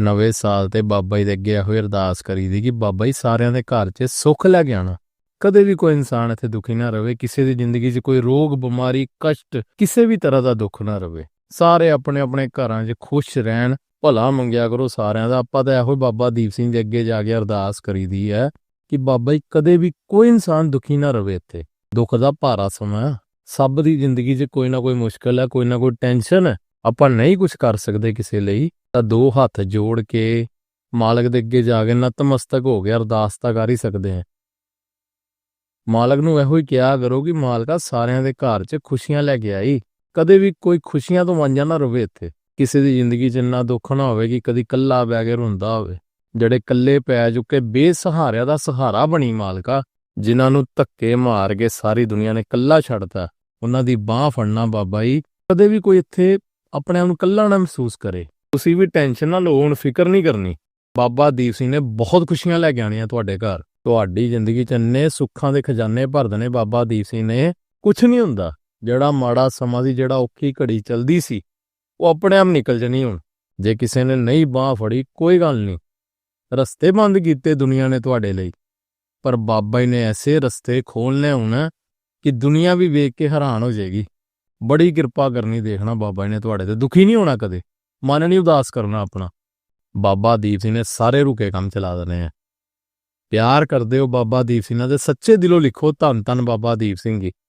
ਨਵੇਂ ਸਾਲ ਤੇ ਬਾਬਾ ਜੀ ਦੇ ਅੱਗੇ ਇਹੋ ਹੀ ਅਰਦਾਸ ਕਰੀਦੀ ਕਿ ਬਾਬਾ ਜੀ ਸਾਰਿਆਂ ਦੇ ਘਰ 'ਚ ਸੁੱਖ ਲੈ ਕੇ ਆਣਾ ਕਦੇ ਵੀ ਕੋਈ ਇਨਸਾਨ ਇੱਥੇ ਦੁਖੀ ਨਾ ਰਵੇ, ਕਿਸੇ ਦੀ ਜ਼ਿੰਦਗੀ 'ਚ ਕੋਈ ਰੋਗ, ਬਿਮਾਰੀ, ਕਸ਼ਟ, ਕਿਸੇ ਵੀ ਤਰ੍ਹਾਂ ਦਾ ਦੁੱਖ ਨਾ ਰਵੇ। ਸਾਰੇ ਆਪਣੇ ਆਪਣੇ ਘਰਾਂ 'ਚ ਖੁਸ਼ ਰਹਿਣ, ਭਲਾ ਮੰਗਿਆ ਕਰੋ ਸਾਰਿਆਂ ਦਾ। ਆਪਾਂ ਤਾਂ ਇਹੋ ਹੀ ਬਾਬਾ ਦੀਪ ਸਿੰਘ ਦੇ ਅੱਗੇ ਜਾ ਕੇ ਅਰਦਾਸ ਕਰੀਦੀ ਹੈ ਕਿ ਬਾਬਾ ਜੀ ਕਦੇ ਵੀ ਕੋਈ ਇਨਸਾਨ ਦੁਖੀ ਨਾ ਰਵੇ ਇੱਥੇ। ਦੁੱਖ ਦਾ ਭਾਰਾ ਸਮਾਂ। ਸਭ ਦੀ ਜ਼ਿੰਦਗੀ 'ਚ ਕੋਈ ਨਾ ਕੋਈ ਮੁਸ਼ਕਲ ਹੈ, ਕੋਈ ਨਾ ਕੋਈ ਟੈਨਸ਼ਨ ਹੈ। ਆਪਾਂ ਨਹੀਂ ਕੁਝ ਕਰ ਸਕਦੇ ਕਿਸੇ ਲਈ, ਤਾਂ ਦੋ ਹੱਥ ਜੋੜ ਕੇ ਮਾਲਕ ਦੇ ਅੱਗੇ ਜਾ ਕੇ ਨਤਮਸਤਕ ਹੋ ਕੇ ਅਰਦਾਸ ਤਾਂ ਕਰ ਹੀ ਸਕਦੇ ਹਾਂ। ਮਾਲਕ ਨੂੰ ਇਹੋ ਹੀ ਕਿਹਾ ਕਰੋ ਕਿ ਮਾਲਕਾ ਸਾਰਿਆਂ ਦੇ ਘਰ 'ਚ ਖੁਸ਼ੀਆਂ ਲੈ ਕੇ ਆਈ। ਕਦੇ ਵੀ ਕੋਈ ਖੁਸ਼ੀਆਂ ਤੋਂ ਵਾਂਝਾ ਨਾ ਰਵੇ ਇੱਥੇ। ਕਿਸੇ ਦੀ ਜ਼ਿੰਦਗੀ 'ਚ ਇੰਨਾ ਦੁੱਖ ਨਾ ਹੋਵੇ ਕਿ ਕਦੀ ਕੱਲਾ ਬੈ ਕੇ ਰੋਂਦਾ ਹੋਵੇ। ਜਿਹੜੇ ਕੱਲੇ ਪੈ ਚੁੱਕੇ ਬੇਸਹਾਰਿਆਂ ਦਾ ਸਹਾਰਾ ਬਣੀ ਮਾਲਕਾ, ਜਿਨ੍ਹਾਂ ਨੂੰ ਧੱਕੇ ਮਾਰ ਕੇ ਸਾਰੀ ਦੁਨੀਆ ਨੇ ਕੱਲਾ ਛੱਡਤਾ, ਉਹਨਾਂ ਦੀ ਬਾਹ ਫੜਨਾ ਬਾਬਾ ਜੀ। ਕਦੇ ਵੀ ਕੋਈ ਇੱਥੇ ਆਪਣੇ ਆਪ ਨੂੰ ਇਕੱਲਾ ਨਾ ਮਹਿਸੂਸ ਕਰੇ। ਤੁਸੀਂ ਵੀ ਟੈਨਸ਼ਨ ਨਾ ਲਓ, ਹੁਣ ਫਿਕਰ ਨਹੀਂ ਕਰਨੀ। ਬਾਬਾ ਦੀਪ ਸਿੰਘ ਨੇ ਬਹੁਤ ਖੁਸ਼ੀਆਂ ਲੈ ਕੇ ਆਣੀਆਂ ਤੁਹਾਡੇ ਘਰ। ਤੁਹਾਡੀ ਜ਼ਿੰਦਗੀ 'ਚ ਇੰਨੇ ਸੁੱਖਾਂ ਦੇ ਖਜ਼ਾਨੇ ਭਰ ਦੇਣੇ ਬਾਬਾ ਦੀਪ ਸਿੰਘ ਨੇ। ਕੁਝ ਨਹੀਂ ਹੁੰਦਾ। ਜਿਹੜਾ ਮਾੜਾ ਸਮਾਂ ਸੀ, ਜਿਹੜਾ ਔਖੀ ਘੜੀ ਚੱਲਦੀ ਸੀ, ਉਹ ਆਪਣੇ ਆਪ ਨਿਕਲ ਜਣੀ ਹੁਣ। ਜੇ ਕਿਸੇ ਨੇ ਨਹੀਂ ਬਾਹ ਫੜੀ, ਕੋਈ ਗੱਲ ਨਹੀਂ। ਰਸਤੇ ਬੰਦ ਕੀਤੇ ਦੁਨੀਆ ਨੇ ਤੁਹਾਡੇ ਲਈ। ਪਰ ਬਾਬਾ ਜੀ ਨੇ ਐਸੇ ਰਸਤੇ ਖੋਲਨੇ ਹੁਣ ਕਿ ਦੁਨੀਆ ਵੀ ਵੇਖ ਕੇ ਹੈਰਾਨ ਹੋ ਜਾਏਗੀ। ਬੜੀ ਕਿਰਪਾ ਕਰਨੀ ਦੇਖਣਾ ਬਾਬਾ ਜੀ ਨੇ ਤੁਹਾਡੇ ਤੇ। ਦੁਖੀ ਨਹੀਂ ਹੋਣਾ ਕਦੇ? ਮਨ ਨਹੀਂ ਉਦਾਸ ਕਰਨਾ ਆਪਣਾ। ਬਾਬਾ ਦੀਪ ਸਿੰਘ ਨੇ ਸਾਰੇ ਰੁਕੇ ਕੰਮ ਚਲਾ ਦੇਣੇ ਆ। ਪਿਆਰ ਕਰਦੇ ਹੋ ਬਾਬਾ ਦੀਪ ਸਿੰਘ ਨਾਲ ਤੇ ਸੱਚੇ ਦਿਲੋਂ ਲਿਖੋ ਧੰਨ ਧੰਨ ਬਾਬਾ ਦੀਪ ਸਿੰਘ ਜੀ।